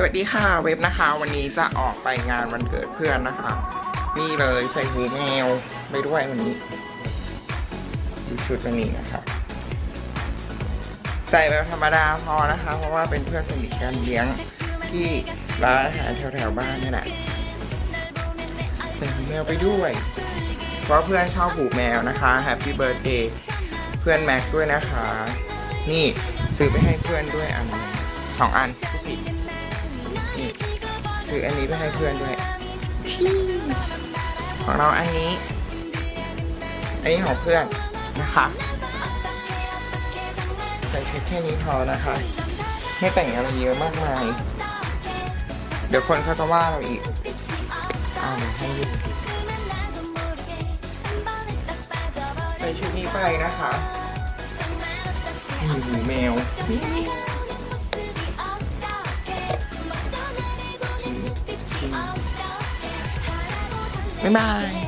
สวัสดีค่ะเว็บนะคะ วันนี้จะออกไปงานวันเกิดเพื่อนนะคะ นี่เลยใส่หูแมวไปด้วยวันนี้ดูชุดวันนี้นะคะใส่แบบธรรมดาพอนะคะ เพราะว่าเป็นเพื่อนสนิทกันเลี้ยงที่ร้านอาหารแถวๆบ้านนี่แหละใส่หูแมวไปด้วย เพราะเพื่อนชอบหูแมวนะคะแฮปปี้เบิร์ดเดย์เพื่อนแม็กด้วยนะคะ นี่ซื้อไปให้เพื่อนด้วยอันหนึ่งสองอัน ซื้ออันนี้ไปให้เพื่อนด้วยที่ของเราอันนี้ อันนี้ของเพื่อนนะคะใส่แค่แค่นี้พอนะคะ ไม่แต่งอะไรเยอะมากมาย เดี๋ยวคนเขาจะว่าเราอีกเอามาให้ดูใส่ชุดนี้ไปนะคะมีหูแมว บ๊ายบาย